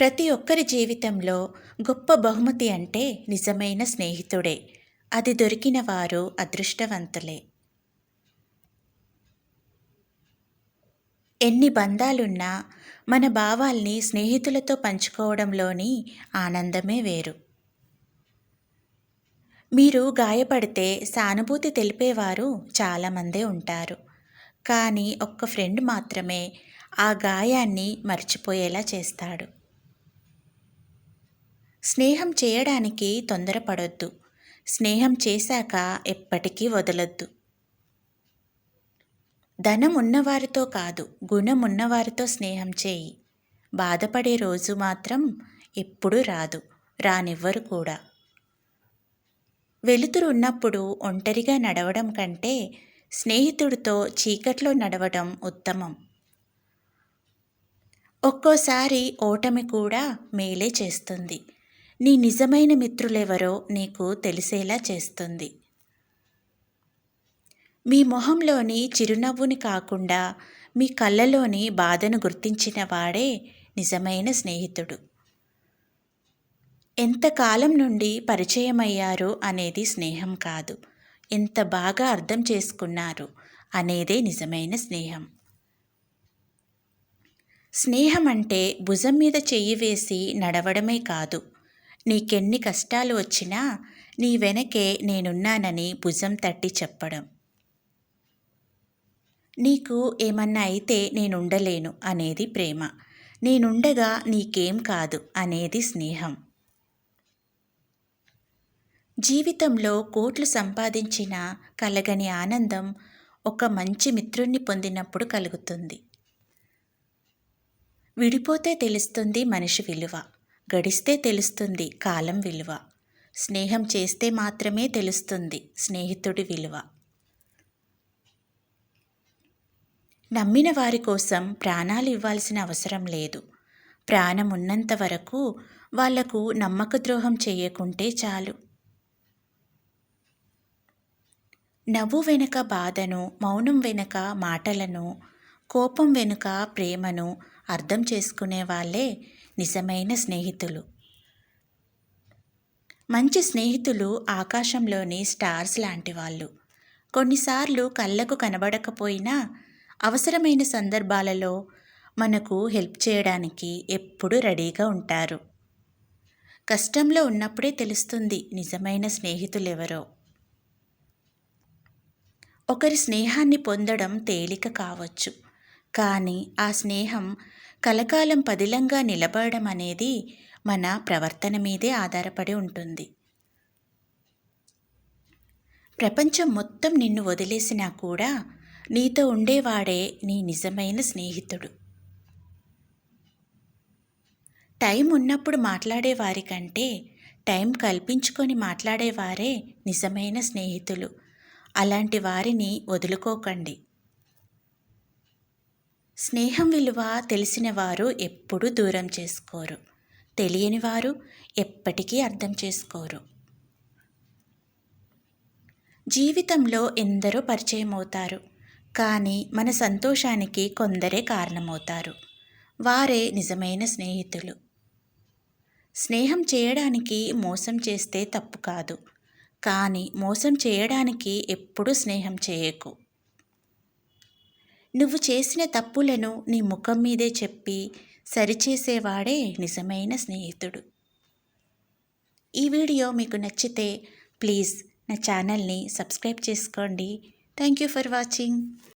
ప్రతి ఒక్కరి జీవితంలో గొప్ప బహుమతి అంటే నిజమైన స్నేహితుడే. అది దొరికిన వారు అదృష్టవంతులే. ఎన్ని బంధాలున్నా మన భావాల్ని స్నేహితులతో పంచుకోవడంలోని ఆనందమే వేరు. మీరు గాయపడితే సానుభూతి తెలిపేవారు చాలామందే ఉంటారు. కానీ ఒక్క ఫ్రెండ్ మాత్రమే ఆ గాయాన్ని మర్చిపోయేలా చేస్తాడు. స్నేహం చేయడానికి తొందరపడొద్దు. స్నేహం చేశాక ఎప్పటికీ వదలొద్దు. ధనం ఉన్నవారితో కాదు గుణం ఉన్నవారితో స్నేహం చేయి. బాధపడే రోజు మాత్రం ఎప్పుడూ రాదు రానివ్వరు కూడా. వెలుతురు ఉన్నప్పుడు ఒంటరిగా నడవడం కంటే స్నేహితుడితో చీకట్లో నడవడం ఉత్తమం. ఒక్కోసారి ఓటమి కూడా మేలే చేస్తుంది. నీ నిజమైన మిత్రులెవరో నీకు తెలిసేలా చేస్తుంది. మీ మొహంలోని చిరునవ్వుని కాకుండా మీ కళ్ళలోని బాధను గుర్తించిన వాడే నిజమైన స్నేహితుడు. ఎంతకాలం నుండి పరిచయమయ్యారు అనేది స్నేహం కాదు. ఎంత బాగా అర్థం చేసుకున్నారు అనేదే నిజమైన స్నేహం. స్నేహం అంటే భుజం మీద చెయ్యి వేసి నడవడమే కాదు. నీకెన్ని కష్టాలు వచ్చినా నీ వెనకే నేనున్నానని భుజం తట్టి చెప్పడం. నీకు ఏమన్నా అయితే నేనుండలేను అనేది ప్రేమ. నేనుండగా నీకేం కాదు అనేది స్నేహం. జీవితంలో కోట్లు సంపాదించిన కలగని ఆనందం ఒక మంచి మిత్రుణ్ణి పొందినప్పుడు కలుగుతుంది. విడిపోతే తెలుస్తుంది మనిషి విలువ. గడిస్తే తెలుస్తుంది కాలం విలువ. స్నేహం చేస్తే మాత్రమే తెలుస్తుంది స్నేహితుడి విలువ. నమ్మిన వారి కోసం ప్రాణాలు ఇవ్వాల్సిన అవసరం లేదు. ప్రాణం ఉన్నంత వరకు వాళ్ళకు నమ్మక ద్రోహం చేయకుంటే చాలు. నవ్వు వెనుక బాధను మౌనం వెనుక మాటలను కోపం వెనుక ప్రేమను అర్థం చేసుకునే వాళ్ళే నిజమైన స్నేహితులు. మంచి స్నేహితులు ఆకాశంలోని స్టార్స్ లాంటి వాళ్ళు. కొన్నిసార్లు కళ్ళకు కనబడకపోయినా అవసరమైన సందర్భాలలో మనకు హెల్ప్ చేయడానికి ఎప్పుడూ రెడీగా ఉంటారు. కష్టంలో ఉన్నప్పుడే తెలుస్తుంది నిజమైన స్నేహితులు ఎవరో ఒకరి స్నేహాన్ని పొందడం తేలిక కావచ్చు. కానీ ఆ స్నేహం కలకాలం పదిలంగా నిలబడడం అనేది మన ప్రవర్తన మీదే ఆధారపడి ఉంటుంది. ప్రపంచం మొత్తం నిన్ను వదిలేసినా కూడా నీతో ఉండేవాడే నీ నిజమైన స్నేహితుడు. టైం ఉన్నప్పుడు మాట్లాడేవారి కంటే టైం కల్పించుకొని మాట్లాడేవారే నిజమైన స్నేహితులు. అలాంటి వారిని వదులుకోకండి. స్నేహం విలువ తెలిసిన వారు ఎప్పుడూ దూరం చేసుకోరు. తెలియని వారు ఎప్పటికీ అర్థం చేసుకోరు. జీవితంలో ఎందరో పరిచయం అవుతారు కానీ మన సంతోషానికి కొందరే కారణమవుతారు. వారే నిజమైన స్నేహితులు. స్నేహం చేయడానికి మోసం చేస్తే తప్పు కాదు కానీ మోసం చేయడానికి ఎప్పుడూ స్నేహం చేయకు. నువ్వు చేసిన తప్పులను నీ ముఖం మీదే చెప్పి సరిచేసేవాడే నిజమైన స్నేహితుడు. ఈ వీడియో మీకు నచ్చితే ప్లీజ్ నా ఛానల్ని సబ్స్క్రైబ్ చేసుకోండి. Thank you for watching.